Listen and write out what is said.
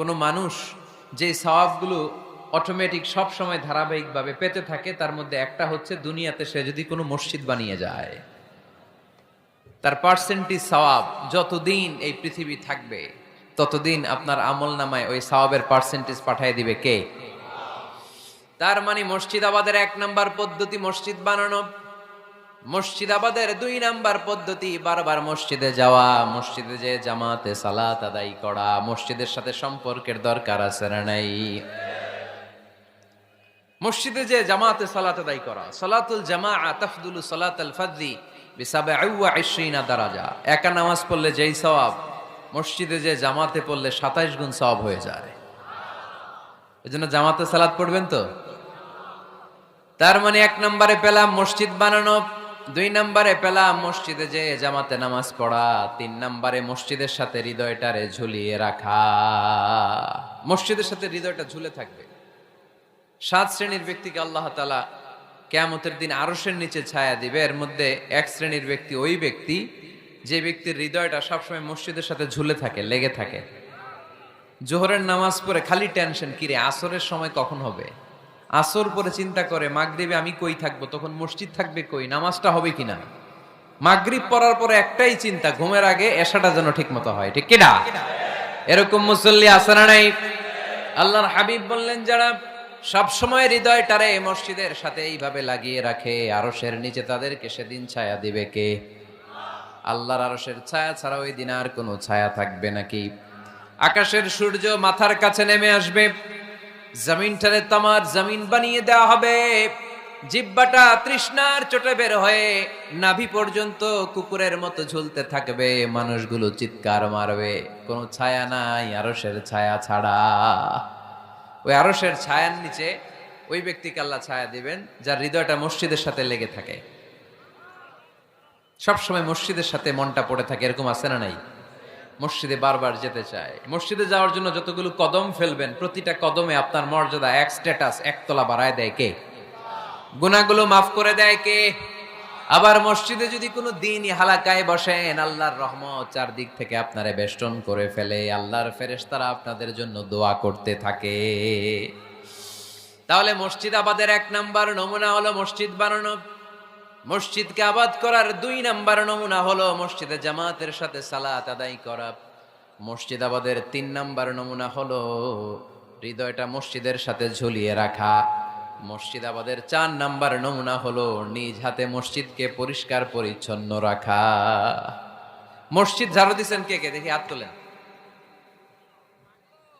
কোনো মানুষ যে সওয়াবগুলো অটোমেটিক সব সময় ধারাবাহিকভাবে পেতে থাকে, তার মধ্যে একটা হচ্ছে দুনিয়াতে সে যদি কোনো মসজিদ বানিয়ে যায়, তার পার্সেন্টেজ সওয়াব যতদিন এই পৃথিবী থাকবে, ততদিন আপনার আমল নামায় ওই সওয়াবের পার্সেন্টেজ পাঠিয়ে দিবে কে? তার মানে মসজিদাবাদের এক নাম্বার পদ্ধতি, মসজিদ বানানো। মসজিদাবাদের দুই নাম্বার পদ্ধতি, বারবার মসজিদে যাওয়া, মসজিদে যে জামাতে সালাত আদায় করা, মসজিদের সাথে সম্পর্কের দরকার আছে না নাই? মসজিদে যে জামাতে সালাত আদায় করা, সালাতুল জামা তাফদুলু সালাত আল ফাজি বিসাবে আইশিনা দারাজা। একা নামাজ পড়লে যেই সওয়াব, মসজিদে যে জামাতে পড়লে সাতাইশ গুণ সওয়াব হয়ে যায় এই জন্য জামাতে সালাত পড়বেন তো? তার মানে এক নম্বরে পেলাম মসজিদ বানানো দুই নম্বরে পেলাম মসজিদে যে জামাতে নামাজ পড়া, তিন নম্বরে মসজিদের সাথে হৃদয়টারে ঝুলিয়ে রাখা। মসজিদের সাথে হৃদয়টা ঝুলে থাকবে। সাত শ্রেণির ব্যক্তিকে আল্লাহ তালা কেয়ামতের দিন আরসের নিচে ছায়া দিবে। এর মধ্যে এক শ্রেণির ব্যক্তি ওই ব্যক্তি, যে ব্যক্তির হৃদয়টা সবসময় মসজিদের সাথে ঝুলে থাকে, লেগে থাকে। জোহরের নামাজ পড়ে খালি টেনশন, কিরে, আসরের সময় কখন হবে? আসর পরে চিন্তা করে, মাগরিবে আমি কই থাকব? তখন মসজিদ থাকবে কই? নামাজটা হবে কিনা? মাগরিব পড়ার পরে একটাই চিন্তা, ঘুমের আগে এসাটা যেন ঠিক মতো হয়। ঠিক কিনা? এরকম মুসল্লি আছে না নাই? আল্লাহর হাবিব বললেন, যারা সব সময় হৃদয়টারে মসজিদের সাথে এইভাবে লাগিয়ে রাখে, আরশের নিচে তাদেরকে সেদিন ছায়া দিবে কে? আল্লাহর আরশের ছায়া ছাড়া ওই দিন আর কোনো ছায়া থাকবে নাকি? আকাশের সূর্য মাথার কাছে নেমে আসবে। জমিনটারে তামার জমিন বানিয়ে দেওয়া হবে। জিব্বাটা তৃষ্ণার চোটে বের হয়ে নাভি পর্যন্ত কুকুরের মতো ঝুলতে থাকবে, মানুষগুলো চিৎকার মারবে। কোনো ছায়া নাই আরশের ছায়া ছাড়া। ওই আরশের ছায়ার নিচে ওই ব্যক্তিকে আল্লাহ ছায়া দিবেন, যার হৃদয়টা মসজিদের সাথে লেগে থাকে। সবসময় মসজিদের সাথে মনটা পড়ে থাকে, এরকম আছে না নাই? মসজিদে বারবার যেতে চায়। মসজিদে যাওয়ার জন্য যতগুলো কদম ফেলবেন, প্রতিটা কদমে আপনার মর্যাদা, এক স্ট্যাটাস একতলা বাড়ায় দেয় কে? গুনাহগুলো মাফ করে দেয় কে? আবার মসজিদে যদি কোনো দিন হালাকায় বসেন, আল্লাহর রহমত চারদিক থেকে আপনারে বেষ্টন করে ফেলে। আল্লাহর ফেরেশতারা আপনাদের জন্য দোয়া করতে থাকে। তাহলে মসজিদ আবাদের এক নাম্বার নমুনা হলো মসজিদ বানানো। মসজিদকে আবাদ করার দুই নাম্বার নমুনা হলো মসজিদে জামাতের সাথে সালাত আদায় করা। মসজিদ আবাদের তিন নাম্বার নমুনা হলো হৃদয়টা মসজিদের সাথে ঝুলিয়ে রাখা। মসজিদ আবাদের চার নাম্বার নমুনা হলো নিজ হাতে মসজিদকে পরিষ্কার পরিচ্ছন্ন রাখা। মসজিদ ঝাড়ু দিচ্ছেন কে কে? দেখি হাত তোলেন।